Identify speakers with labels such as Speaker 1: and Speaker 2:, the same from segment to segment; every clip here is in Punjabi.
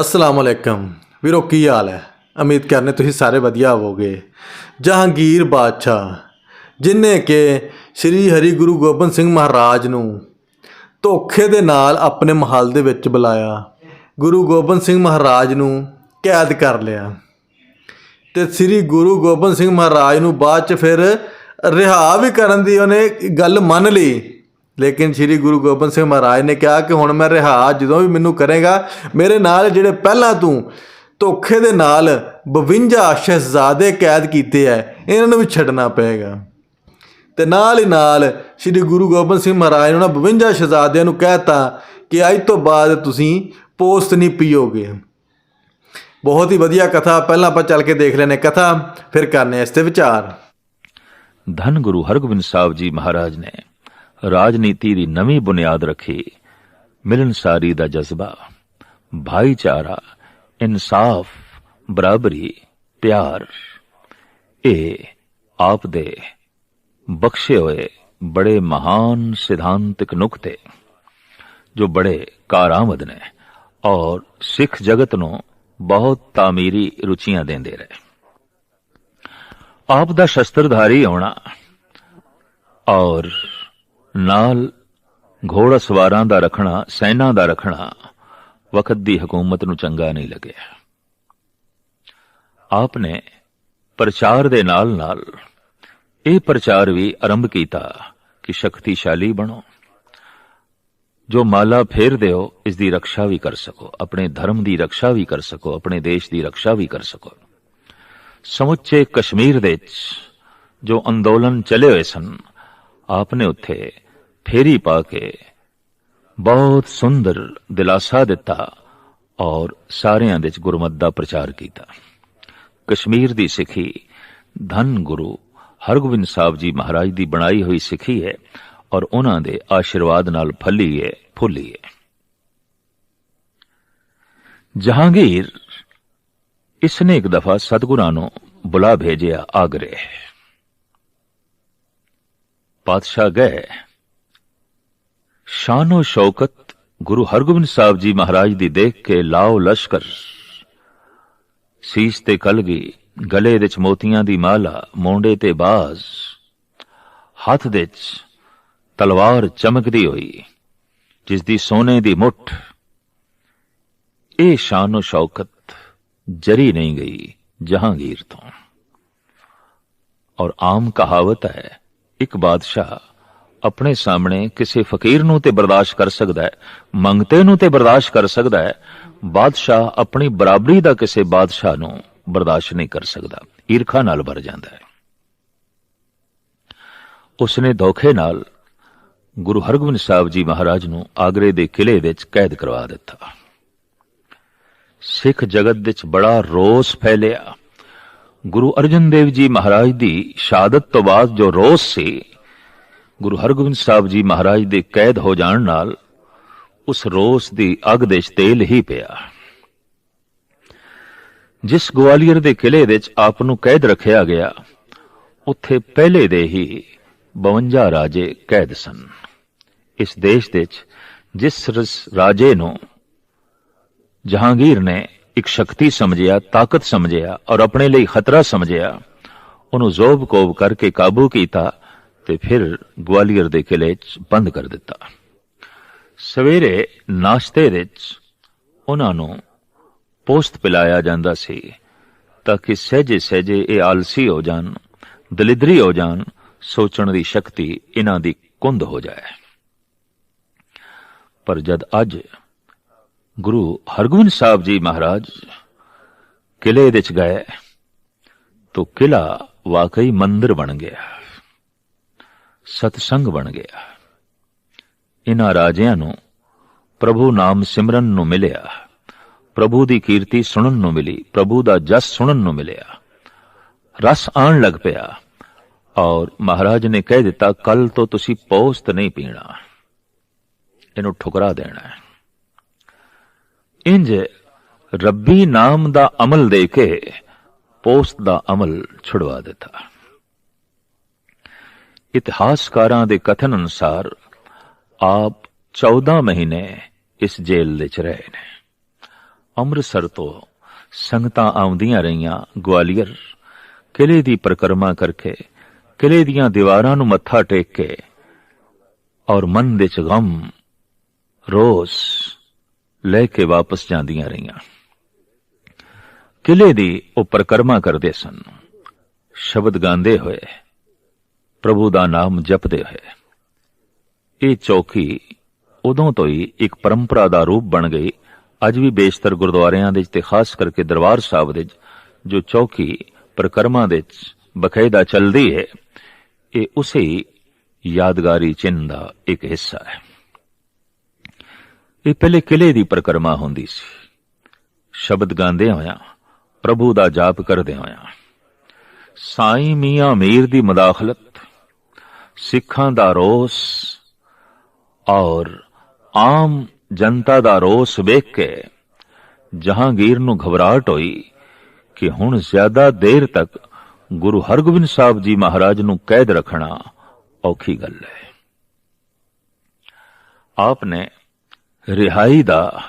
Speaker 1: ਅਸਲਾਮ ਅਲੈਕਮ। ਵੀਰੋ, ਕੀ ਹਾਲ ਹੈ? ਉਮੀਦ ਕਰਨੇ ਤੁਸੀਂ ਸਾਰੇ ਵਧੀਆ ਹੋਵੋਗੇ। ਜਹਾਂਗੀਰ ਬਾਦਸ਼ਾਹ, ਜਿਨੇ ਕਿ ਸ੍ਰੀ ਹਰੀ ਗੁਰੂ ਗੋਬਿੰਦ ਸਿੰਘ ਮਹਾਰਾਜ ਨੂੰ ਧੋਖੇ ਦੇ ਨਾਲ ਆਪਣੇ ਮਹੱਲ ਦੇ ਵਿੱਚ ਬੁਲਾਇਆ, ਗੁਰੂ ਗੋਬਿੰਦ ਸਿੰਘ ਮਹਾਰਾਜ ਨੂੰ ਕੈਦ ਕਰ ਲਿਆ ਤੇ ਸ੍ਰੀ ਗੁਰੂ ਗੋਬਿੰਦ ਸਿੰਘ ਮਹਾਰਾਜ ਨੂੰ ਬਾਅਦ ਚ ਫਿਰ ਰਿਹਾ ਵੀ ਕਰਨ ਦੀ ਉਹਨੇ ਗੱਲ ਮੰਨ ਲਈ। ਲੇਕਿਨ ਸ੍ਰੀ ਗੁਰੂ ਗੋਬਿੰਦ ਸਿੰਘ ਮਹਾਰਾਜ ਨੇ ਕਿਹਾ ਕਿ ਹੁਣ ਮੈਂ ਰਿਹਾ ਜਦੋਂ ਵੀ ਮੈਨੂੰ ਕਰੇਗਾ, ਮੇਰੇ ਨਾਲ ਜਿਹੜੇ ਪਹਿਲਾਂ ਤੂੰ ਧੋਖੇ ਦੇ ਨਾਲ 52 ਸ਼ਹਿਜ਼ਾਦੇ ਕੈਦ ਕੀਤੇ ਐ, ਇਹਨਾਂ ਨੂੰ ਵੀ ਛੱਡਣਾ ਪਏਗਾ। ਤੇ ਨਾਲ ਹੀ ਨਾਲ ਸ੍ਰੀ ਗੁਰੂ ਗੋਬਿੰਦ ਸਿੰਘ ਮਹਾਰਾਜ ਨੇ ਉਹਨਾਂ 52 ਸ਼ਹਿਜ਼ਾਦਿਆਂ ਨੂੰ ਕਹਿਤਾ ਕਿ ਅੱਜ ਤੋਂ ਬਾਅਦ ਤੁਸੀਂ ਪੋਸਤ ਨਹੀਂ ਪੀਓਗੇ। ਬਹੁਤ ਹੀ ਵਧੀਆ ਕਥਾ, ਪਹਿਲਾਂ ਆਪਾਂ ਚੱਲ ਕੇ ਦੇਖ ਲੈਨੇ ਕਥਾ, ਫਿਰ ਕਰਨੇ ਇਸ ਤੇ ਵਿਚਾਰ।
Speaker 2: ਧੰਨ ਗੁਰੂ ਹਰਗੋਬਿੰਦ ਸਾਹਿਬ ਜੀ ਮਹਾਰਾਜ ਨੇ ਰਾਜਨੀਤੀ ਦੀ ਨਵੀਂ ਬੁਨਿਆਦ ਰੱਖੀ। ਮਿਲਨਸਾਰੀ ਦਾ ਜਜ਼ਬਾ, ਭਾਈਚਾਰਾ, ਇਨਸਾਫ, ਬਰਾਬਰੀ, ਪਿਆਰ। ਇਹ ਆਪ ਦੇ ਬਖਸ਼ੇ ਹੋਏ ਬੜੇ ਮਹਾਨ ਸਿਧਾਂਤਕ ਨੁਕਤੇ ਜੋ ਬੜੇ ਕਾਰਾਮਦ ਨੇ ਔਰ ਸਿੱਖ ਜਗਤ ਨੂੰ ਬਹੁਤ ਤਾਮੀਰੀ ਰੁਚੀਆਂ ਦਿੰਦੇ ਰਹੇ। ਆਪ ਦਾ ਸ਼ਸਤਰਧਾਰੀ ਹੋਣਾ ਔਰ ਨਾਲ ਘੋੜਾ ਸਵਾਰਾਂ ਦਾ ਰੱਖਣਾ, ਸੈਨਾ ਦਾ ਰੱਖਣਾ ਵਕਤ ਦੀ ਹਕੂਮਤ ਨੂੰ ਚੰਗਾ ਨਹੀਂ ਲੱਗਿਆ। ਆਪ ਨੇ ਪ੍ਰਚਾਰ ਦੇ ਨਾਲ ਨਾਲ ਇਹ ਪ੍ਰਚਾਰ ਵੀ ਆਰੰਭ ਕੀਤਾ ਕਿ ਸ਼ਕਤੀਸ਼ਾਲੀ ਬਣੋ। ਜੋ ਮਾਲਾ ਫੇਰ ਦਿਓ ਇਸ ਦੀ ਰੱਖਿਆ ਵੀ ਕਰ ਸਕੋ, ਆਪਣੇ ਧਰਮ ਦੀ ਰੱਖਿਆ ਵੀ ਕਰ ਸਕੋ, ਆਪਣੇ ਦੇਸ਼ ਦੀ ਰੱਖਿਆ ਵੀ ਕਰ ਸਕੋ। ਸਮੁੱਚੇ ਕਸ਼ਮੀਰ ਦੇ ਵਿੱਚ ਜੋ ਅੰਦੋਲਨ ਚਲੇ ਹੋਏ ਸਨ, ਆਪਨੇ ਉੱਥੇ ਫੇਰੀ ਪਾ ਕੇ ਬਹੁਤ ਸੁੰਦਰ ਦਿਲਾਸਾ ਦਿੱਤਾ ਔਰ ਸਾਰਿਆਂ ਦੇ ਵਿੱਚ ਗੁਰਮਤ ਦਾ ਪ੍ਰਚਾਰ ਕੀਤਾ ਕਸ਼ਮੀਰ ਦੀ ਸਿੱਖੀ ਧੰਨ ਗੁਰੂ ਹਰਗੋਬਿੰਦ ਸਾਹਿਬ ਜੀ ਮਹਾਰਾਜ ਦੀ ਬਣਾਈ ਹੋਈ ਸਿੱਖੀ ਹੈ ਔਰ ਉਹਨਾਂ ਦੇ ਆਸ਼ੀਰਵਾਦ ਨਾਲ ਫੱਲੀ ਹੈ ਫੁੱਲੀ ਹੈ ਜਹਾਂਗੀਰ ਇਸਨੇ ਇੱਕ ਦਫਾ ਸਤਗੁਰਾਂ ਨੂੰ ਬੁਲਾ ਭੇਜਿਆ ਆਗਰੇ ਪਾਤਸ਼ਾਹ ਗਏ ਸ਼ਾਨੋ ਸ਼ੌਕਤ ਗੁਰੂ ਹਰਗੋਬਿੰਦ ਸਾਹਿਬ ਜੀ ਮਹਾਰਾਜ ਦੀ ਦੇਖ ਕੇ ਲਾਓ ਲਸ਼ਕਰ। ਸੀਸ ਤੇ ਕਲਗੀ, ਗਲੇ ਵਿੱਚ ਮੋਤੀਆਂ ਦੀ ਮਾਲਾ, ਮੋਢੇ ਤੇ ਬਾਜ਼। ਹੱਥ ਵਿੱਚ ਤਲਵਾਰ ਚਮਕਦੀ ਹੋਈ ਜਿਸ ਦੀ ਸੋਨੇ ਦੀ ਮੁੱਠ। ਇਹ ਸ਼ਾਨੋ ਸ਼ੌਕਤ ਜਰੀ ਨਹੀਂ ਗਈ ਜਹਾਂਗੀਰ ਤੋਂ। ਔਰ ਆਮ ਕਹਾਵਤ ਹੈ, ਇੱਕ ਬਾਦਸ਼ਾਹ ਆਪਣੇ ਸਾਹਮਣੇ ਕਿਸੇ ਫਕੀਰ ਨੂੰ ਤੇ ਬਰਦਾਸ਼ਤ ਕਰ ਸਕਦਾ ਹੈ, ਮੰਗਤੇ ਨੂੰ ਤੇ ਬਰਦਾਸ਼ਤ ਕਰ ਸਕਦਾ ਹੈ, ਬਾਦਸ਼ਾਹ ਆਪਣੀ ਬਰਾਬਰੀ ਦਾ ਕਿਸੇ ਬਾਦਸ਼ਾਹ ਨੂੰ ਬਰਦਾਸ਼ਤ ਨਹੀਂ ਕਰ ਸਕਦਾ, ਈਰਖਾ ਨਾਲ ਭਰ ਜਾਂਦਾ ਹੈ। ਉਸਨੇ ਧੋਖੇ ਨਾਲ ਗੁਰੂ ਹਰਗੋਬਿੰਦ ਸਾਹਿਬ ਜੀ ਮਹਾਰਾਜ ਨੂੰ ਆਗਰੇ ਦੇ ਕਿਲੇ ਵਿੱਚ ਕੈਦ ਕਰਵਾ ਦਿੱਤਾ। ਸਿੱਖ ਜਗਤ ਵਿੱਚ ਬੜਾ ਰੋਸ ਫੈਲਿਆ। ਗੁਰੂ ਅਰਜਨ ਦੇਵ ਜੀ ਮਹਾਰਾਜ ਦੀ ਸ਼ਹਾਦਤ ਤੋਂ ਬਾਅਦ ਜੋ ਰੋਸ ਸੀ ਗੁਰੂ ਹਰਗੋਬਿੰਦ ਸਾਹਿਬ ਜੀ ਮਹਾਰਾਜ ਦੇ ਕੈਦ ਹੋ ਜਾਣ ਨਾਲ ਉਸ ਰੋਸ ਦੀ ਅੱਗ ਦੇ ਤੇਲ ਹੀ ਪਿਆ। ਜਿਸ ਗਵਾਲੀਅਰ ਦੇ ਕਿਲੇ ਵਿੱਚ ਆਪ ਨੂੰ ਕੈਦ ਰੱਖਿਆ ਗਿਆ, ਉੱਥੇ ਪਹਿਲੇ ਦੇ ਹੀ 52 ਰਾਜੇ ਕੈਦ ਸਨ। ਇਸ ਦੇਸ਼ ਦੇ ਵਿੱਚ ਜਿਸ ਰਾਜੇ ਨੂੰ ਜਹਾਂਗੀਰ ਨੇ ਇੱਕ ਸ਼ਕਤੀ ਸਮਝਿਆ, ਤਾਕਤ ਸਮਝਿਆ ਔਰ ਆਪਣੇ ਲਈ ਖਤਰਾ ਸਮਝਿਆ, ਉਹਨੂੰ ਜ਼ੋਬ ਕੋਬ ਕਰਕੇ ਕਾਬੂ ਕੀਤਾ ਤੇ ਫਿਰ ਗਵਾਲੀਅਰ ਦੇ ਕਿਲੇ 'ਚ ਬੰਦ ਕਰ ਦਿੱਤਾ। ਸਵੇਰੇ ਨਾਸ਼ਤੇ ਵਿੱਚ ਉਹਨਾਂ ਨੂੰ ਪੋਸਤ ਪਿਲਾਇਆ ਜਾਂਦਾ ਸੀ ਤਾਂ ਕਿ ਸਹਿਜੇ ਸਹਿਜੇ ਇਹ ਆਲਸੀ ਹੋ ਜਾਣ, ਦਲਿਦਰੀ ਹੋ ਜਾਣ, ਸੋਚਣ ਦੀ ਸ਼ਕਤੀ ਇਹਨਾਂ ਦੀ ਕੁੰਦ ਹੋ ਜਾਏ। ਪਰ ਜਦ ਅੱਜ ਗੁਰੂ ਹਰਗੋਬਿੰਦ ਸਾਹਿਬ ਜੀ ਮਹਾਰਾਜ ਕਿਲੇ ਵਿੱਚ ਗਏ, ਤਾਂ ਕਿਲਾ ਵਾਕਈ ਮੰਦਿਰ ਬਣ ਗਿਆ। ਸਤਸੰਗ ਬਣ ਗਿਆ। ਇਹਨਾਂ ਰਾਜਿਆਂ ਨੂੰ ਪ੍ਰਭੂ ਨਾਮ ਸਿਮਰਨ ਨੂੰ ਮਿਲਿਆ। ਪ੍ਰਭੂ ਦੀ ਕੀਰਤੀ ਸੁਣਨ ਨੂੰ ਮਿਲੀ, ਪ੍ਰਭੂ ਦਾ ਜਸ ਸੁਣਨ ਨੂੰ ਮਿਲਿਆ। ਰਸ ਆਣ ਲੱਗ ਪਿਆ ਔਰ ਮਹਾਰਾਜ ਨੇ ਕਹਿ ਦਿੱਤਾ ਕੱਲ ਤੋਂ ਤੁਸੀਂ ਪੋਸਤ ਨਹੀਂ ਪੀਣਾ। ਇਹਨੂੰ ਠੁਕਰਾ ਦੇਣਾ ਹੈ। ਇੰਜ ਰੱਬੀ ਨਾਮ ਦਾ ਅਮਲ ਦੇ ਕੇ ਪੋਸਤ ਦਾ ਅਮਲ ਛੁਡਵਾ ਦਿੱਤਾ। ਇਤਿਹਾਸਕਾਰਾਂ ਦੇ ਕਥਨ ਅਨੁਸਾਰ ਆਪ 14 ਮਹੀਨੇ ਇਸ ਜੇਲ੍ਹ ਵਿੱਚ ਰਹੇ ਨੇ। ਅੰਮ੍ਰਿਤਸਰ ਤੋਂ ਸੰਗਤਾਂ ਆਉਂਦੀਆਂ ਰਹੀਆਂ ਗਵਾਲੀਅਰ ਕਿਲੇ ਦੀ ਪਰਿਕਰਮਾ ਕਰਕੇ ਕਿਲੇ ਦੀਆਂ ਦੀਵਾਰਾਂ ਨੂੰ ਮੱਥਾ ਟੇਕ ਕੇ ਔਰ ਮਨ ਦੇ ਚ ਗਮ ਰੋਸ ਲੈ ਕੇ ਵਾਪਸ ਜਾਂਦੀਆਂ ਰਹੀਆਂ। ਕਿਲੇ ਦੀ ਉਹ ਪਰਿਕਰਮਾ ਕਰਦੇ ਸਨ। ਸ਼ਬਦ ਗਾਉਂਦੇ ਹੋਏ ਪ੍ਰਭੂ ਦਾ ਨਾਮ ਜਪਦੇ ਹੋਏ। ਇਹ ਚੌਕੀ ਉਦੋਂ ਤੋਂ ਹੀ ਇੱਕ ਪਰੰਪਰਾ ਦਾ ਰੂਪ ਬਣ ਗਈ। ਅੱਜ ਵੀ ਬੇਸ਼ਤਰ ਗੁਰਦੁਆਰਿਆਂ ਦੇ ਵਿੱਚ ਤੇ ਖਾਸ ਕਰਕੇ ਦਰਬਾਰ ਸਾਹਿਬ ਦੇ ਜੋ ਚੌਕੀ ਪ੍ਰਕਰਮਾਂ ਦੇ ਵਿੱਚ ਬਕਾਇਦਾ ਚੱਲਦੀ ਹੈ, ਇਹ ਉਸੇ ਯਾਦਗਾਰੀ ਚਿੰਨ੍ਹ ਦਾ ਇੱਕ ਹਿੱਸਾ ਹੈ। ਇਹ ਪਹਿਲੇ ਕਿਲੇ ਦੀ ਪ੍ਰਕਰਮਾ ਹੁੰਦੀ ਸੀ। ਸ਼ਬਦ ਗਾਉਂਦੇ ਹੋਇਆ, ਪ੍ਰਭੂ ਦਾ ਜਾਪ ਕਰਦੇ ਹੋਇਆ, ਸਾਈਂ ਮੀਆਂ ਮੀਰ ਦੀ ਮਦਾਖਲਤ ਸਿੱਖਾਂ ਦਾ ਰੋਸ ਔਰ ਆਮ ਜਨਤਾ ਦਾ ਰੋਸ ਵੇਖ ਕੇ ਜਹਾਂਗੀਰ ਨੂੰ ਘਬਰਾਹਟ ਹੋਈ ਕਿ ਹੁਣ ਜ਼ਿਆਦਾ ਦੇਰ ਤੱਕ ਗੁਰੂ ਹਰਗੋਬਿੰਦ ਸਾਹਿਬ ਜੀ ਮਹਾਰਾਜ ਨੂੰ ਕੈਦ ਰੱਖਣਾ ਔਖੀ ਗੱਲ ਹੈ। ਆਪ ਨੇ ਰਿਹਾਈ ਦਾ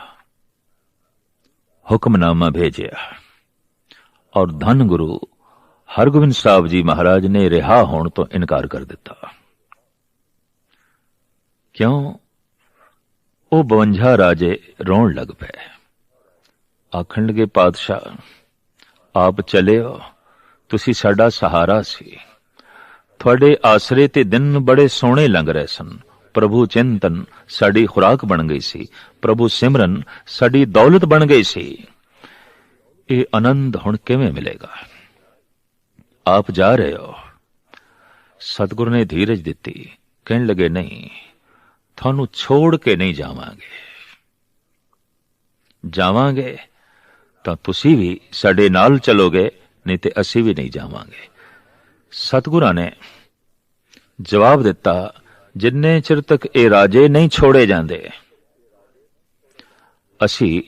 Speaker 2: ਹੁਕਮਨਾਮਾ ਭੇਜਿਆ ਔਰ ਧੰਨ ਗੁਰੂ ਹਰਗੋਬਿੰਦ ਸਾਹਿਬ ਜੀ ਮਹਾਰਾਜ ਨੇ ਰਿਹਾ ਹੋਣ ਤੋਂ ਇਨਕਾਰ ਕਰ ਦਿੱਤਾ। ਕਿਉਂ? ਉਹ 52 ਰਾਜੇ ਰੋਣ ਲੱਗ ਪਏ। ਆਖਣ ਲਗੇ, ਪਾਤਸ਼ਾਹ, ਆਪ ਚਲੇ ਹੋ ਤੁਸੀਂ ਸਾਡਾ ਸਹਾਰਾ ਸੀ। ਤੁਹਾਡੇ ਆਸਰੇ ਤੇ ਦਿਨ ਬੜੇ ਸੋਹਣੇ ਲੰਘ ਰਹੇ ਸਨ। ਪ੍ਰਭੂ ਚਿੰਤਨ ਸਾਡੀ ਖੁਰਾਕ ਬਣ ਗਈ ਸੀ। ਪ੍ਰਭੂ ਸਿਮਰਨ ਸਾਡੀ ਦੌਲਤ ਬਣ ਗਈ ਸੀ। ਇਹ ਆਨੰਦ ਹੁਣ ਕਿਵੇਂ ਮਿਲੇਗਾ? ਆਪ ਜਾ ਰਹੇ ਹੋ। ਸਤਿਗੁਰੂ ਨੇ ਧੀਰਜ ਦਿੱਤੀ। ਕਹਿਣ ਲੱਗੇ, ਨਹੀਂ, ਤੁਹਾਨੂੰ ਛੋੜ ਕੇ ਨਹੀਂ ਜਾਵਾਂਗੇ। ਜਾਵਾਂਗੇ ਤਾਂ ਤੁਸੀਂ ਵੀ ਸਾਡੇ ਨਾਲ ਚਲੋਗੇ, ਨਹੀਂ ਤੇ ਅਸੀਂ ਵੀ ਨਹੀਂ ਜਾਵਾਂਗੇ। ਸਤਿਗੁਰਾਂ ਨੇ ਜਵਾਬ ਦਿੱਤਾ, ਜਿੰਨੇ ਚਿਰ ਤੱਕ ਇਹ ਰਾਜੇ ਨਹੀਂ ਛੋੜੇ ਜਾਂਦੇ, ਅਸੀਂ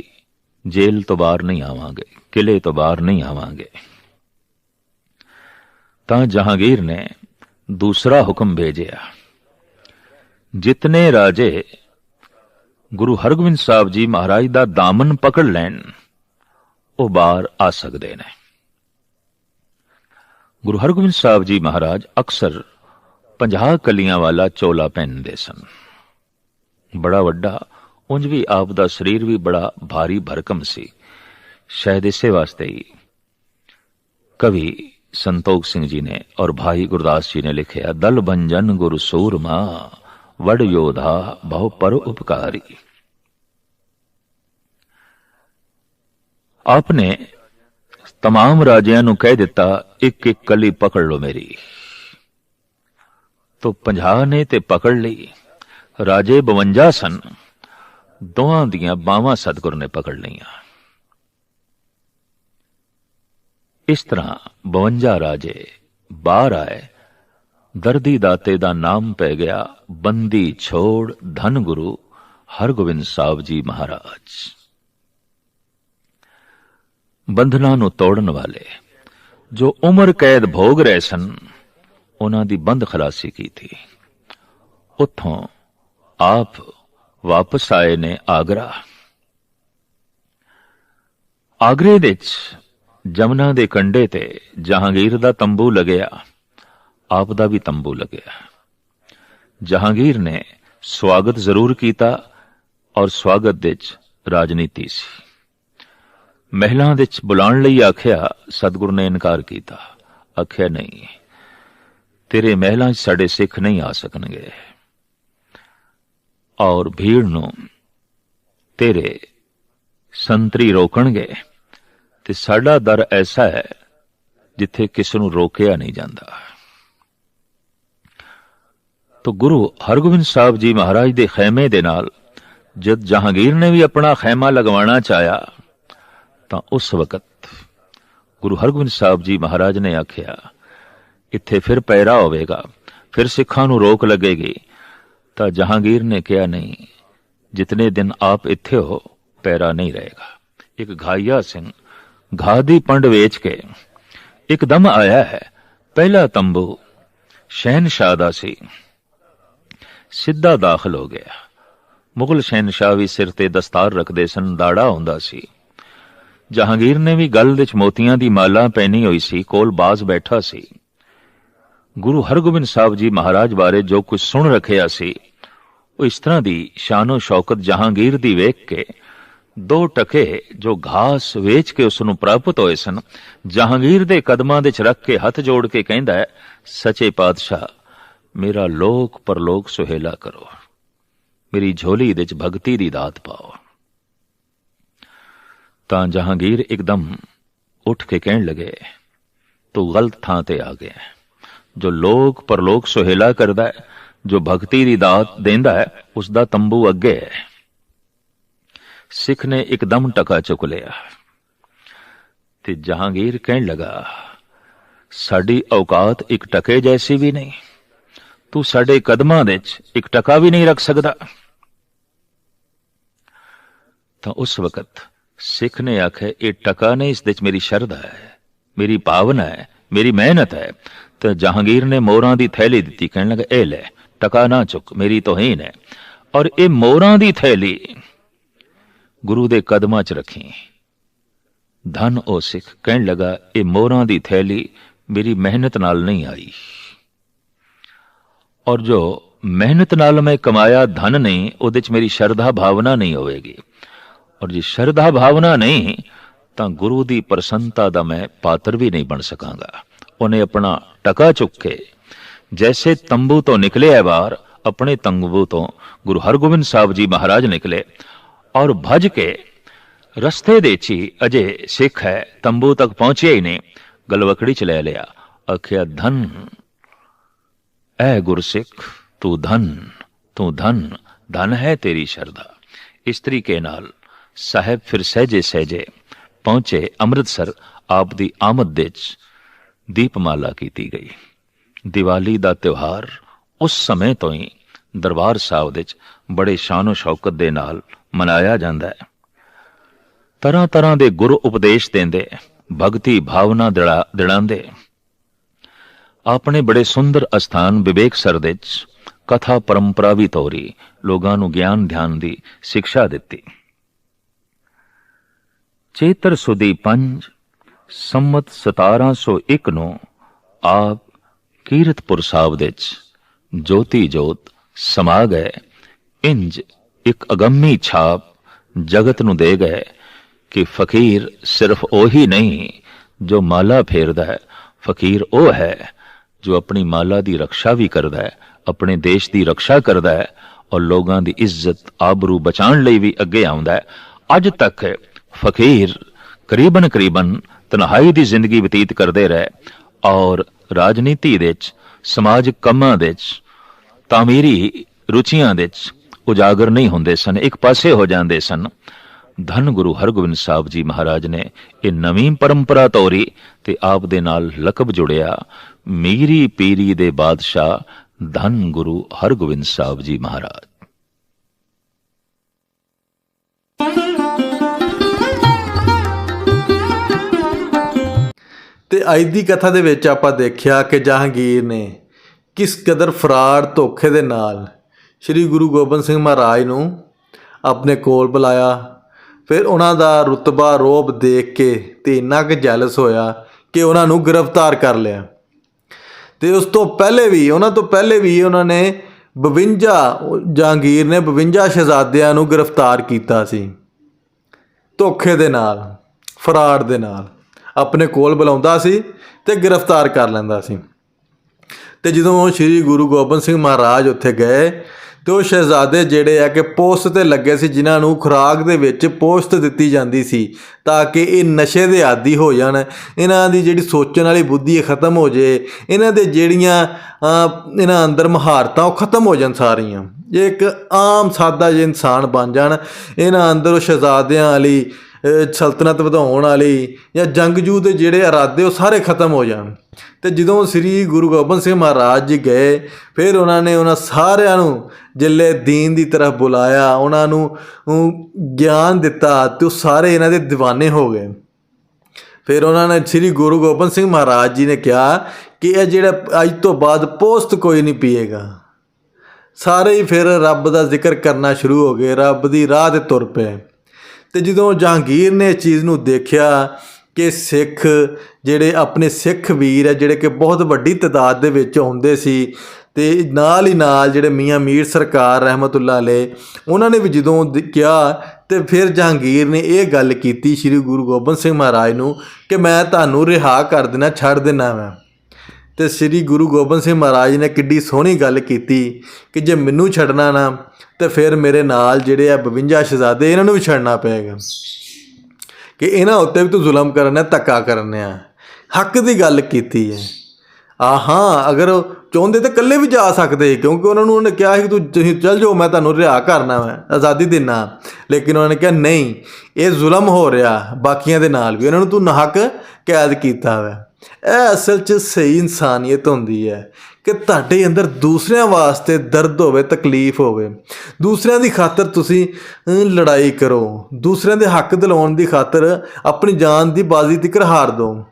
Speaker 2: ਜੇਲ੍ਹ ਤੋਂ ਬਾਹਰ ਨਹੀਂ ਆਵਾਂਗੇ ਕਿਲੇ ਤੋਂ ਬਾਹਰ ਨਹੀਂ ਆਵਾਂਗੇ। ਤਾਂ ਜਹਾਂਗੀਰ ਨੇ ਦੂਸਰਾ ਹੁਕਮ ਭੇਜਿਆ। ਜਿਤਨੇ ਰਾਜੇ ਗੁਰੂ ਹਰਗੋਬਿੰਦ ਸਾਹਿਬ ਜੀ ਮਹਾਰਾਜ ਦਾ ਦਾਮਨ ਪਕੜ ਲੈਣ, ਉਹ ਬਾਹਰ ਆ ਸਕਦੇ ਨੇ। ਗੁਰੂ ਹਰਗੋਬਿੰਦ ਸਾਹਿਬ ਜੀ ਮਹਾਰਾਜ ਅਕਸਰ 50 ਕਲੀਆਂ ਵਾਲਾ ਚੋਲਾ ਪਹਿਨਦੇ ਸਨ। ਬੜਾ ਵੱਡਾ, ਉਂਝ ਵੀ ਆਪ ਦਾ ਸਰੀਰ ਵੀ ਬੜਾ ਭਾਰੀ ਭਰਕਮ ਸੀ। ਸ਼ਾਇਦ ਇਸੇ ਵਾਸਤੇ ਹੀ ਕਵੀ ਸੰਤੋਖ ਸਿੰਘ ਜੀ ਨੇ ਔਰ ਭਾਈ ਗੁਰਦਾਸ ਜੀ ਨੇ ਲਿਖਿਆ ਦਲ ਬੰਜਨ ਗੁਰ ਸੂਰਮਾ ਵਡ ਯੋਧਾ ਬਹੁ ਪਰ ਉਪਕਾਰੀ ਆਪਨੇ तमाम ਰਾਜਿਆਂ ਨੂੰ ਕਹਿ ਦਿੱਤਾ ਇੱਕ ਇੱਕ ਕਲੀ ਪਕੜ ਲਓ ਮੇਰੀ ਤੋ 50 ਨੇ ਤੇ ਪਕੜ ਲਈ ਰਾਜੇ 52 ਸਨ ਦੋਹਾਂ ਦੀਆਂ ਬਾਹਾਂ ਸਤਗੁਰ ਨੇ ਪਕੜ ਲਈਆਂ ਇਸ ਤਰ੍ਹਾਂ 52 ਰਾਜੇ, ਬਾਹਰ ਆਏ। ਦਰਦੀ ਦਾਤੇ ਦਾ ਨਾਮ ਪੈ ਗਿਆ ਬੰਦੀ ਛੋੜ ਧਨ ਗੁਰੂ ਹਰਗੋਬਿੰਦ ਸਾਹਿਬ ਜੀ ਮਹਾਰਾਜ। ਬੰਧਨਾਂ ਨੂੰ ਤੋੜਨ ਵਾਲੇ ਜੋ ਉਮਰ ਕੈਦ ਭੋਗ ਰਹੇ ਸਨ, ਉਹਨਾਂ ਦੀ ਬੰਦ ਖਲਾਸੀ ਕੀਤੀ। ਉੱਥੋਂ ਆਪ ਵਾਪਸ ਆਏ ਨੇ ਆਗਰਾ। ਆਗਰੇ ਦੇ ਵਿੱਚ ਜਮਨਾ ਦੇ ਕੰਢੇ ਤੇ ਜਹਾਂਗੀਰ ਦਾ ਤੰਬੂ ਲੱਗਿਆ। ਆਪ ਦਾ ਵੀ ਤੰਬੂ ਲੱਗਿਆ। ਜਹਾਂਗੀਰ ਨੇ ਸਵਾਗਤ ਜ਼ਰੂਰ ਕੀਤਾ ਔਰ ਸਵਾਗਤ ਦੇ ਵਿੱਚ ਰਾਜਨੀਤੀ ਸੀ। ਮਹਿਲਾਂ ਦੇ ਵਿੱਚ ਬੁਲਾਉਣ ਲਈ ਆਖਿਆ, ਸਤਿਗੁਰ ਨੇ ਇਨਕਾਰ ਕੀਤਾ। ਆਖਿਆ, ਨਹੀਂ, ਤੇਰੇ ਮਹਿਲਾਂ 'ਚ ਸਾਡੇ ਸਿੱਖ ਨਹੀਂ ਆ ਸਕਣਗੇ। ਔਰ ਭੀੜ ਨੂੰ ਤੇਰੇ ਸੰਤਰੀ ਰੋਕਣਗੇ। ਤੇ ਸਾਡਾ ਦਰ ਐਸਾ ਹੈ ਜਿੱਥੇ ਕਿਸ ਨੂੰ ਰੋਕਿਆ ਨਹੀਂ ਜਾਂਦਾ। ਤੋ ਗੁਰੂ ਹਰਗੋਬਿੰਦ ਸਾਹਿਬ ਜੀ ਮਹਾਰਾਜ ਦੇ ਖੈਮੇ ਦੇ ਨਾਲ ਜਦ ਜਹਾਂਗੀਰ ਨੇ ਵੀ ਆਪਣਾ ਖੈਮਾ ਲਗਵਾਉਣਾ ਚਾਹਿਆ, ਤਾਂ ਉਸ ਵਕਤ ਗੁਰੂ ਹਰਗੋਬਿੰਦ ਸਾਹਿਬ ਜੀ ਮਹਾਰਾਜ ਨੇ ਆਖਿਆ, ਇੱਥੇ ਫਿਰ ਪੈਰਾ ਹੋਵੇਗਾ, ਫਿਰ ਸਿੱਖਾਂ ਨੂੰ ਰੋਕ ਲੱਗੇਗੀ। ਤਾਂ ਜਹਾਂਗੀਰ ਨੇ ਕਿਹਾ, ਨਹੀਂ, ਜਿਤਨੇ ਦਿਨ ਆਪ ਇੱਥੇ ਹੋ, ਪੈਰਾ ਨਹੀਂ ਰਹੇਗਾ। ਇੱਕ ਘਾਈਆ ਸਿੰਘ ਘਾਹ ਪੰਡ ਵੇਚ ਕੇ। ਇੱਕਦਮ ਆਇਆ ਹੈ, ਪਹਿਲਾ ਤੰਬੂ ਸ਼ਹਿਨशाह ਦਾ ਸੀ। ਸਿੱਧਾ ਦਾਖਲ ਹੋ ਗਿਆ। ਮੁਗਲ ਸ਼ਹਿਨशाह ਵੀ ਸਿਰ ਤੇ ਦਸਤਾਰ ਰੱਖਦੇ ਸਨ, ਦਾੜਾ ਹੁੰਦਾ ਸੀ। ਜਹਾਂਗੀਰ ਨੇ ਵੀ ਗੱਲ ਵਿੱਚ ਮੋਤੀਆਂ ਦੀ ਮਾਲਾ ਪਹਿਨੀ ਹੋਈ ਸੀ, ਕੋਲ ਬਾਜ਼ ਬੈਠਾ ਸੀ। ਗੁਰੂ ਹਰਗੋਬਿੰਦ ਸਾਹਿਬ ਜੀ ਮਹਾਰਾਜ ਬਾਰੇ ਜੋ ਕੁਝ ਸੁਣ ਰੱਖਿਆ ਸੀ, ਉਹ ਇਸ ਤਰ੍ਹਾਂ ਦੀ ਸ਼ਾਨੋ ਸ਼ੌਕਤ ਜਹਾਂਗੀਰ ਦੀ ਵੇਖ ਕੇ ਦੋ ਟਕੇ ਜੋ ਘਾਸ ਵੇਚ ਕੇ ਉਸ ਨੂੰ ਪ੍ਰਾਪਤ ਹੋਏ ਸਨ, ਜਹਾਂਗੀਰ ਦੇ ਕਦਮਾਂ ਦੇ ਚ ਰੱਖ ਕੇ ਹੱਥ ਜੋੜ ਕੇ ਕਹਿੰਦਾ ਹੈ, ਸੱਚੇ ਪਾਤਸ਼ਾਹ, ਮੇਰਾ ਲੋਕ ਪਰਲੋਕ ਸੁਹੇਲਾ ਕਰੋ। ਮੇਰੀ ਝੋਲੀ ਦੇ ਚ ਭਗਤੀ ਦੀ ਦਾਤ ਪਾਓ ਤਾਂ ਜਹਾਂਗੀਰ ਇੱਕਦਮ ਉੱਠ ਕੇ ਕਹਿਣ ਲਗੇ, ਤੂੰ ਗਲਤ ਥਾਂ ਤੇ ਆ ਗਿਆ ਜੋ ਲੋਕ ਪਰਲੋਕ ਸੁਹੇਲਾ ਕਰਦਾ ਹੈ, ਜੋ ਭਗਤੀ ਦੀ ਦਾਤ ਦਿੰਦਾ ਹੈ ਉਸ ਦਾ ਤੰਬੂ ਅੱਗੇ ਹੈ। ਸਿੱਖ ਨੇ ਇੱਕਦਮ ਟਕਾ ਚੁੱਕ ਲਿਆ ਤੇ ਜਹਾਂਗੀਰ ਕਹਿਣ ਲੱਗਾ, ਸਾਡੀ ਔਕਾਤ ਇੱਕ ਟਕੇ ਜੈਸੀ ਵੀ ਨਹੀਂ। ਤੂੰ ਸਾਡੇ ਕਦਮਾਂ ਦੇ ਵਿੱਚ ਇੱਕ ਟਕਾ ਵੀ ਨਹੀਂ ਰੱਖ ਸਕਦਾ। ਤਾਂ ਉਸ ਵਕਤ ਸਿੱਖ ਨੇ ਆਖਿਆ, ਇਹ ਟਕਾ ਨਹੀਂ, ਇਸ ਵਿੱਚ ਮੇਰੀ ਸ਼ਰਧਾ ਹੈ, ਮੇਰੀ ਭਾਵਨਾ ਹੈ, ਮੇਰੀ ਮਿਹਨਤ ਹੈ। ਤਾਂ ਜਹਾਂਗੀਰ ਨੇ ਮੋਹਰਾਂ ਦੀ ਥੈਲੀ ਦਿੱਤੀ, ਕਹਿਣ ਲੱਗਾ, ਇਹ ਲੈ, ਟਕਾ ਨਾ ਚੁੱਕ, ਮੇਰੀ ਤੋਹੀਨ ਹੈ। ਔਰ ਇਹ ਮੋਹਰਾਂ ਦੀ ਥੈਲੀ ਗੁਰੂ ਦੇ ਕਦਮਾਂ 'ਚ ਰੱਖੀ। ਧਨ ਉਹ ਸਿੱਖ ਕਹਿਣ ਲਗਾ, ਇਹ ਮੋਹਰਾਂ ਦੀ ਥੈਲੀ ਮੇਰੀ ਮਿਹਨਤ ਨਾਲ ਨਹੀਂ ਆਈ। ਔਰ ਜੋ ਮਿਹਨਤ ਨਾਲ ਮੈਂ ਕਮਾਇਆ, ਧਨ ਨਹੀਂ, ਉਹਦੇ 'ਚ ਮੇਰੀ ਸ਼ਰਧਾ ਭਾਵਨਾ ਨਹੀਂ ਹੋਵੇਗੀ। ਔਰ ਜੇ ਸ਼ਰਧਾ ਭਾਵਨਾ ਨਹੀਂ, ਤਾਂ ਗੁਰੂ ਦੀ ਪ੍ਰਸੰਨਤਾ ਦਾ ਮੈਂ ਪਾਤਰ ਵੀ ਨਹੀਂ ਬਣ ਸਕਾਂਗਾ। ਉਹਨੇ ਆਪਣਾ ਟਕਾ ਚੁੱਕ। ਕੇ ਜੈਸੇ ਤੰਬੂ ਤੋਂ ਨਿਕਲੇ ਹੈ ਬਾਹਰ ਆਪਣੇ ਤੰਬੂ ਤੋਂ ਗੁਰੂ ਹਰਗੋਬਿੰਦ ਸਾਹਿਬ ਜੀ ਮਹਾਰਾਜ ਨਿਕਲੇ। ਔਰ ਭਜ ਕੇ ਰਸਤੇ ਦੇ 'ਚ ਹੀ ਅਜੇ ਸਿੱਖ ਹੈ, ਤੰਬੂ ਤੱਕ ਪਹੁੰਚਿਆ ਹੀ ਨਹੀਂ। ਗਲਵਕੜੀ ਚ ਲੈ ਲਿਆ। ਆਖਿਆ, ਧਨ, ਐ ਗੁਰਸਿੱਖ ਤੂੰ ਧਨ ਤੂੰ ਧਨ ਧਨ ਹੈ ਤੇਰੀ ਸ਼ਰਧਾ। ਨਾਲ ਸਾਹਿਬ ਫਿਰ ਸਹਿਜੇ ਸਹਿਜੇ ਪਹੁੰਚੇ ਅੰਮ੍ਰਿਤਸਰ, ਆਪ ਦੀ ਆਮਦ ਦੇ ਚ ਦੀਪਮਾਲਾ ਕੀਤੀ ਗਈ। ਦੀਵਾਲੀ ਦਾ ਤਿਉਹਾਰ ਉਸ ਸਮੇਂ ਤੋਂ ਹੀ ਦਰਬਾਰ ਸਾਹਿਬ ਦੇ ਚ ਬੜੇ ਸ਼ਾਨੋ ਸ਼ੌਕਤ ਦੇ ਨਾਲ ਮਨਾਇਆ ਜਾਂਦਾ ਹੈ। ਤਰ੍ਹਾਂ ਤਰ੍ਹਾਂ ਦੇ ਗੁਰੂ ਉਪਦੇਸ਼ ਦਿੰਦੇ, ਭਗਤੀ ਭਾਵਨਾ ਦਿਲਾਉਂਦੇ। ਆਪਣੇ ਬੜੇ ਸੁੰਦਰ ਅਸਥਾਨ ਵਿਵੇਕ ਸਰ ਦੇ ਚ ਕਥਾ ਪਰੰਪਰਾ ਵੀ ਤੋਰੀ, ਲੋਕਾਂ ਨੂੰ ਗਿਆਨ ਧਿਆਨ ਦੀ ਸਿੱਖਿਆ ਦਿੱਤੀ। ਚੇਤਰ ਸੁਦੀ ਪੰਜ, ਸੰਮਤ 1701 ਨੂੰ ਆਪ ਕੀਰਤਪੁਰ ਸਾਹਿਬ ਦੇ ਚ ਜੋਤੀ ਜੋਤ ਸਮਾ ਗਏ। ਇੰਜ ਇੱਕ ਅਗੰਮੀ ਛਾਪ ਜਗਤ ਨੂੰ ਦੇ ਗਏ ਕਿ ਫਕੀਰ ਸਿਰਫ ਉਹੀ ਨਹੀਂ, ਜੋ ਮਾਲਾ ਫੇਰਦਾ ਹੈ। ਫਕੀਰ ਉਹ ਹੈ ਜੋ ਆਪਣੀ ਮਾਲਾ ਦੀ ਰੱਖਿਆ ਵੀ ਕਰਦਾ ਹੈ, ਆਪਣੇ ਦੇਸ਼ ਦੀ ਰੱਖਿਆ ਕਰਦਾ ਹੈ ਔਰ ਲੋਕਾਂ ਦੀ ਇੱਜ਼ਤ, ਆਬਰੂ ਬਚਾਉਣ ਲਈ ਵੀ ਅੱਗੇ ਆਉਂਦਾ ਹੈ। ਅੱਜ ਤੱਕ ਫਕੀਰ ਕਰੀਬਨ ਕਰੀਬਨ ਤਨਹਾਈ ਦੀ ਜ਼ਿੰਦਗੀ ਬਤੀਤ ਕਰਦੇ ਰਹੇ ਔਰ ਰਾਜਨੀਤੀ ਦੇ ਵਿੱਚ ਸਮਾਜਿਕ ਕੰਮਾਂ ਦੇ ਵਿੱਚ, ਤਾਮੀਰੀ ਰੁਚੀਆਂ ਦੇ ਵਿੱਚ ਉਜਾਗਰ ਨਹੀਂ ਹੁੰਦੇ ਸਨ, ਇੱਕ ਪਾਸੇ ਹੋ ਜਾਂਦੇ ਸਨ। ਧੰਨ ਗੁਰੂ ਹਰਗੋਬਿੰਦ ਸਾਹਿਬ ਜੀ ਮਹਾਰਾਜ ਨੇ ਇਹ ਨਵੀਂ ਪਰੰਪਰਾ ਤੋਰੀ ਤੇ ਆਪ ਦੇ ਨਾਲ ਲਕਬ ਜੁੜਿਆ। ਮੀਰੀ ਪੀਰੀ ਦੇ ਬਾਦਸ਼ਾਹ ਧੰਨ ਗੁਰੂ ਹਰਗੋਬਿੰਦ ਸਾਹਿਬ ਜੀ ਮਹਾਰਾਜ।
Speaker 1: ਤੇ ਅੱਜ ਦੀ ਕਥਾ ਦੇ ਵਿੱਚ ਆਪਾਂ ਦੇਖਿਆ ਕਿ ਜਹਾਂਗੀਰ ਨੇ ਕਿਸ ਕਦਰ ਫਰਾਡ ਧੋਖੇ ਦੇ ਨਾਲ ਸ੍ਰੀ ਗੁਰੂ ਗੋਬਿੰਦ ਸਿੰਘ ਮਹਾਰਾਜ ਨੂੰ ਆਪਣੇ ਕੋਲ ਬੁਲਾਇਆ। ਫਿਰ ਉਹਨਾਂ ਦਾ ਰੁਤਬਾ, ਰੋਬ ਦੇਖ ਕੇ ਤੇ ਇੰਨਾ ਕੁ ਜੈਲਸ ਹੋਇਆ ਕਿ ਉਹਨਾਂ ਨੂੰ ਗ੍ਰਿਫਤਾਰ ਕਰ ਲਿਆ। ਤੇ ਉਸ ਤੋਂ ਪਹਿਲੇ ਵੀ, ਉਹਨਾਂ ਤੋਂ ਪਹਿਲੇ ਵੀ ਉਹਨਾਂ ਨੇ 52 ਜਹਾਂਗੀਰ ਨੇ 52 ਸ਼ਹਿਜ਼ਾਦਿਆਂ ਨੂੰ ਗ੍ਰਿਫਤਾਰ ਕੀਤਾ ਸੀ। ਧੋਖੇ ਦੇ ਨਾਲ, ਫਰਾਡ ਦੇ ਨਾਲ ਆਪਣੇ ਕੋਲ ਬੁਲਾਉਂਦਾ ਸੀ ਤੇ ਗ੍ਰਿਫਤਾਰ ਕਰ ਲੈਂਦਾ ਸੀ। ਤੇ ਜਦੋਂ ਸ੍ਰੀ ਗੁਰੂ ਗੋਬਿੰਦ ਸਿੰਘ ਮਹਾਰਾਜ ਉੱਥੇ ਗਏ ਤੇ ਉਹ ਸ਼ਹਿਜ਼ਾਦੇ ਜਿਹੜੇ ਆ ਕਿ ਪੋਸਟ ਤੇ ਲੱਗੇ ਸੀ, ਜਿਨ੍ਹਾਂ ਨੂੰ ਖੁਰਾਕ ਦੇ ਵਿੱਚ ਪੋਸਟ ਦਿੱਤੀ ਜਾਂਦੀ ਸੀ ਤਾਂ ਕਿ ਇਹ ਨਸ਼ੇ ਦੇ ਆਦੀ ਹੋ ਜਾਣ। ਇਹਨਾਂ ਦੀ ਜਿਹੜੀ ਸੋਚਣ ਵਾਲੀ ਬੁੱਧੀ ਹੈ ਖਤਮ ਹੋ ਜੇ। ਇਹਨਾਂ ਦੇ ਜਿਹੜੀਆਂ ਇਹਨਾਂ ਅੰਦਰ ਮਹਾਰਤਾਂ ਉਹ ਖਤਮ ਹੋ ਜਾਣ ਸਾਰੀਆਂ। ਇਹ ਇੱਕ ਆਮ ਸਾਦਾ ਜਿਹਾ ਇਨਸਾਨ ਬਣ ਜਾਣ। ਇਹਨਾਂ ਅੰਦਰ ਉਹ ਸ਼ਹਿਜ਼ਾਦਿਆਂ ਵਾਲੀ ਸਲਤਨਤ ਵਧਾਉਣ ਵਾਲੀ ਜਾਂ ਜੰਗਜੂ ਦੇ ਜਿਹੜੇ ਇਰਾਦੇ ਉਹ ਸਾਰੇ ਖਤਮ ਹੋ ਜਾਣ। ਤੇ ਜਦੋਂ ਸ੍ਰੀ ਗੁਰੂ ਗੋਬਿੰਦ ਸਿੰਘ ਮਹਾਰਾਜ ਜੀ ਗਏ, ਫਿਰ ਉਹਨਾਂ ਨੇ ਉਹਨਾਂ ਸਾਰਿਆਂ ਨੂੰ ਜਿੱਲੇ ਦੀਨ ਦੀ ਤਰਫ ਬੁਲਾਇਆ, ਉਹਨਾਂ ਨੂੰ ਗਿਆਨ ਦਿੱਤਾ ਤੇ ਉਹ ਸਾਰੇ ਇਹਨਾਂ ਦੇ دیਵਾਨੇ ਹੋ ਗਏ। ਫਿਰ ਉਹਨਾਂ ਨੇ ਸ੍ਰੀ ਗੁਰੂ ਗੋਬਿੰਦ ਸਿੰਘ ਮਹਾਰਾਜ ਜੀ ਨੇ ਕਿਹਾ ਕਿ ਇਹ ਜਿਹੜਾ ਅੱਜ ਤੋਂ ਬਾਅਦ ਪੋਸਤ ਕੋਈ ਨਹੀਂ ਪੀਏਗਾ। ਸਾਰੇ ਹੀ ਫਿਰ ਰੱਬ ਦਾ ਜ਼ਿਕਰ ਕਰਨਾ ਸ਼ੁਰੂ ਹੋ ਗਏ, ਰੱਬ ਦੀ ਰਾਹ ਤੇ ਤੁਰ ਪਏ। ਤੇ ਜਦੋਂ ਜਹਾਂਗੀਰ ਨੇ ਇਸ ਚੀਜ਼ ਨੂੰ ਦੇਖਿਆ ਕਿ ਸਿੱਖ ਜਿਹੜੇ ਆਪਣੇ ਸਿੱਖ ਵੀਰ ਹੈ ਜਿਹੜੇ ਕਿ ਬਹੁਤ ਵੱਡੀ ਤਾਦਾਦ ਦੇ ਵਿੱਚ ਆਉਂਦੇ ਸੀ ਤੇ ਨਾਲ ਹੀ ਨਾਲ ਜਿਹੜੇ ਮੀਆਂ ਮੀਰ ਸਰਕਾਰ ਰਹਿਮਤੁল্ਲਾਹ ਅਲੇ ਉਹਨਾਂ ਨੇ ਵੀ ਜਦੋਂ ਦ- ਕਿਹਾ ਤੇ ਫਿਰ ਜਹਾਂਗੀਰ ਨੇ ਇਹ ਗੱਲ ਕੀਤੀ ਸ੍ਰੀ ਗੁਰੂ ਗੋਬਿੰਦ ਸਿੰਘ ਮਹਾਰਾਜ ਨੂੰ ਕਿ ਮੈਂ ਤੁਹਾਨੂੰ ਰਿਹਾ ਕਰ ਦੇਣਾ ਛੱਡ ਦੇਣਾ ਮੈਂ ਤੇ ਸ੍ਰੀ ਗੁਰੂ ਗੋਬਿੰਦ ਸਿੰਘ ਮਹਾਰਾਜ ਨੇ ਕਿੱਡੀ ਸੋਹਣੀ ਗੱਲ ਕੀਤੀ ਕਿ ਜੇ ਮੈਨੂੰ ਛੱਡਣਾ ਨਾ, ਤੇ ਫਿਰ ਮੇਰੇ ਨਾਲ ਜਿਹੜੇ ਆ 52 ਸ਼ਹਜ਼ਾਦੇ, ਇਹਨਾਂ ਨੂੰ ਵੀ ਛੱਡਣਾ ਪਏਗਾ। ਕਿ ਇਹਨਾਂ ਉੱਤੇ ਵੀ ਤੂੰ ਜ਼ੁਲਮ ਕਰਨਾ ਧੱਕਾ ਕਰਨਾ ਹੱਕ ਦੀ ਗੱਲ ਕੀਤੀ ਹੈ। ਆ ਹਾਂ ਅਗਰ ਉਹ ਚਾਹੁੰਦੇ ਤਾਂ ਇਕੱਲੇ ਵੀ ਜਾ ਸਕਦੇ, ਕਿਉਂਕਿ ਉਹਨਾਂ ਨੂੰ ਉਹਨੇ ਕਿਹਾ ਸੀ ਕਿ ਤੂੰ ਤੁਸੀਂ ਚੱਲ ਜਾਓ, ਮੈਂ ਤੁਹਾਨੂੰ ਰਿਹਾ ਕਰਨਾ ਮੈਂ ਆਜ਼ਾਦੀ ਦੇਣਾ ਲੇਕਿਨ ਉਹਨਾਂ ਨੇ ਕਿਹਾ, ਨਹੀਂ, ਇਹ ਜ਼ੁਲਮ ਹੋ ਰਿਹਾ, ਬਾਕੀਆਂ ਦੇ ਨਾਲ ਵੀ। ਉਹਨਾਂ ਨੂੰ ਤੂੰ ਨਹੱਕ ਕੈਦ ਕੀਤਾ ਵਾ। ਇਹ ਅਸਲ 'ਚ ਸਹੀ ਇਨਸਾਨੀਅਤ ਹੁੰਦੀ ਹੈ। ਕਿ ਤੁਹਾਡੇ ਅੰਦਰ ਦੂਸਰਿਆਂ ਵਾਸਤੇ ਦਰਦ ਹੋਵੇ, ਤਕਲੀਫ ਹੋਵੇ। ਦੂਸਰਿਆਂ ਦੀ ਖਾਤਰ ਤੁਸੀਂ ਲੜਾਈ ਕਰੋ। ਦੂਸਰਿਆਂ ਦੇ ਹੱਕ ਦਿਲਾਉਣ ਦੀ ਖਾਤਰ ਆਪਣੀ ਜਾਨ ਦੀ ਬਾਜ਼ੀ ਤਿਕਰ ਹਾਰ ਦਿਓ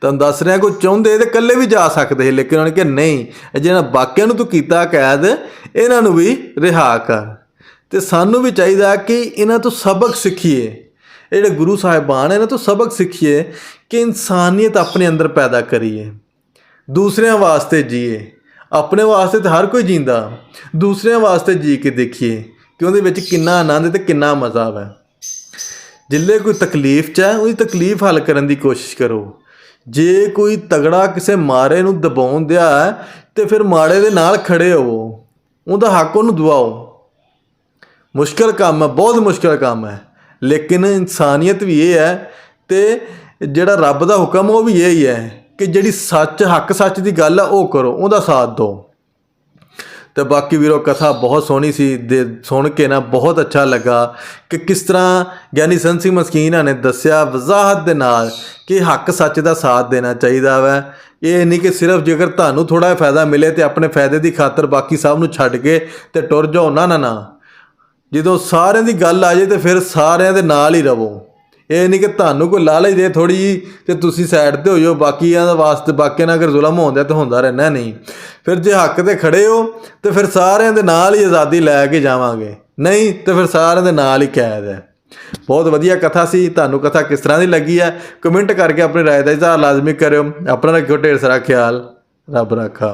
Speaker 1: ਤੁਹਾਨੂੰ ਦੱਸ ਰਿਹਾ, ਕੋਈ ਚਾਹੁੰਦੇ ਤੇ ਇਕੱਲੇ ਵੀ ਜਾ ਸਕਦੇ ਲੇਕਿਨ ਉਹਨਾਂ ਨੇ ਕਿਹਾ, ਨਹੀਂ, ਇਹ ਜਿਹੜਾ ਬਾਕੀਆਂ ਨੂੰ ਤੂੰ ਕੀਤਾ ਕੈਦ, ਇਹਨਾਂ ਨੂੰ ਵੀ ਰਿਹਾ ਕਰ। ਤੇ ਸਾਨੂੰ ਵੀ ਚਾਹੀਦਾ ਕਿ ਇਹਨਾਂ ਤੋਂ ਸਬਕ ਸਿੱਖੀਏ। ਇਹ ਜਿਹੜੇ ਗੁਰੂ ਸਾਹਿਬਾਨ ਇਹਨਾਂ ਤੋਂ ਸਬਕ ਸਿੱਖੀਏ ਕਿ ਇਨਸਾਨੀਅਤ ਆਪਣੇ ਅੰਦਰ ਪੈਦਾ ਕਰੀਏ। ਦੂਸਰਿਆਂ ਵਾਸਤੇ ਜੀਏ। ਆਪਣੇ ਵਾਸਤੇ ਤਾਂ ਹਰ ਕੋਈ ਜੀਂਦਾ। ਦੂਸਰਿਆਂ ਵਾਸਤੇ ਜੀ ਕੇ ਦੇਖੀਏ ਕਿ ਉਹਦੇ ਵਿੱਚ ਕਿੰਨਾ ਆਨੰਦ ਤੇ ਕਿੰਨਾ ਮਜ਼ਾ ਹੈ ਜਿੱਲੇ ਕੋਈ ਤਕਲੀਫ ਚ ਹੈ, ਉਹਦੀ ਤਕਲੀਫ ਹੱਲ ਕਰਨ ਦੀ ਕੋਸ਼ਿਸ਼ ਕਰੋ। ਜੇ ਕੋਈ ਤਗੜਾ ਕਿਸੇ ਮਾਰੇ ਨੂੰ ਦਬਾਉਣ ਦਿਆ ਹੈ, ਤੇ ਫਿਰ ਮਾੜੇ ਦੇ ਨਾਲ ਖੜੇ ਹੋਵੋ। ਉਹਦਾ ਹੱਕ ਉਹਨੂੰ ਦਵਾਓ। ਮੁਸ਼ਕਲ ਕੰਮ ਹੈ, ਬਹੁਤ ਮੁਸ਼ਕਲ ਕੰਮ ਹੈ। ਲੇਕਿਨ ਇਨਸਾਨੀਅਤ ਵੀ ਇਹ ਹੈ ਤੇ ਜਿਹੜਾ ਰੱਬ ਦਾ ਹੁਕਮ ਉਹ ਵੀ ਇਹ ਹੀ ਹੈ। ਕਿ ਜਿਹੜੀ ਸੱਚ, ਹੱਕ ਸੱਚ ਦੀ ਗੱਲ ਆ, ਉਹ ਕਰੋ, ਉਹਦਾ ਸਾਥ ਦਿਓ। ਤੇ ਬਾਕੀ ਵੀਰੋ, ਕਥਾ ਬਹੁਤ ਸੋਹਣੀ ਸੀ, ਦੇ ਸੁਣ ਕੇ ਨਾ ਬਹੁਤ ਅੱਛਾ ਲੱਗਾ ਕਿ ਕਿਸ ਤਰ੍ਹਾਂ ਗਿਆਨੀ ਸੰਤ ਸਿੰਘ ਮਸਕੀਨਾ ਨੇ ਦੱਸਿਆ ਵਜ਼ਾਹਤ ਦੇ ਨਾਲ ਕਿ ਹੱਕ ਸੱਚ ਦਾ ਸਾਥ ਦੇਣਾ ਚਾਹੀਦਾ ਵੈ। ਇਹ ਨਹੀਂ ਕਿ ਸਿਰਫ ਜੇਕਰ ਤੁਹਾਨੂੰ ਥੋੜਾ ਜਿਹਾ ਫਾਇਦਾ ਮਿਲੇ ਤੇ ਆਪਣੇ ਫਾਇਦੇ ਦੀ ਖਾਤਰ ਬਾਕੀ ਸਭ ਨੂੰ ਛੱਡ ਕੇ ਤੇ ਟੁਰ ਜਾਓ। ਨਾ ਨਾ ਨਾ। ਜਦੋਂ ਸਾਰਿਆਂ ਦੀ ਗੱਲ ਆ ਜੇ ਤੇ ਫਿਰ ਸਾਰਿਆਂ ਦੇ ਨਾਲ ਹੀ ਰਵੋ। ਇਹ ਨਹੀਂ ਕਿ ਤੁਹਾਨੂੰ ਕੋਈ ਲਾਲਚ ਦੇ ਥੋੜੀ ਜੀ ਤੇ ਤੁਸੀਂ ਸਾਈਡ ਤੇ ਹੋ ਜਾਓ ਬਾਕੀਆਂ ਦਾ ਵਾਸਤੇ ਬਾਕੀਆਂ ਨਾਲ ਅਗਰ ਜ਼ੁਲਮ ਹੁੰਦਾ ਤਾਂ ਹੁੰਦਾ ਰਹਿਣਾ ਨਹੀਂ। ਫਿਰ ਜੇ ਹੱਕ ਤੇ ਖੜੇ ਹੋ, ਤੇ ਫਿਰ ਸਾਰਿਆਂ ਦੇ ਨਾਲ ਹੀ ਆਜ਼ਾਦੀ ਲੈ ਕੇ ਜਾਵਾਂਗੇ। ਨਹੀਂ, ਤੇ ਫਿਰ ਸਾਰਿਆਂ ਦੇ ਨਾਲ ਹੀ ਕੈਦ ਹੈ। ਬਹੁਤ ਵਧੀਆ ਕਥਾ ਸੀ, ਤੁਹਾਨੂੰ ਕਥਾ ਕਿਸ ਤਰ੍ਹਾਂ ਦੀ ਲੱਗੀ ਹੈ? ਕਮੈਂਟ ਕਰਕੇ ਆਪਣੀ ਰਾਏ ਦਾ ਇਜ਼ਹਾਰ ਲਾਜ਼ਮੀ ਕਰਿਓ। ਆਪਣਾ ਰੱਖਿਓ ਢੇਰ ਸਾਰਾ ਖਿਆਲ। ਰੱਬ ਰੱਖਾ।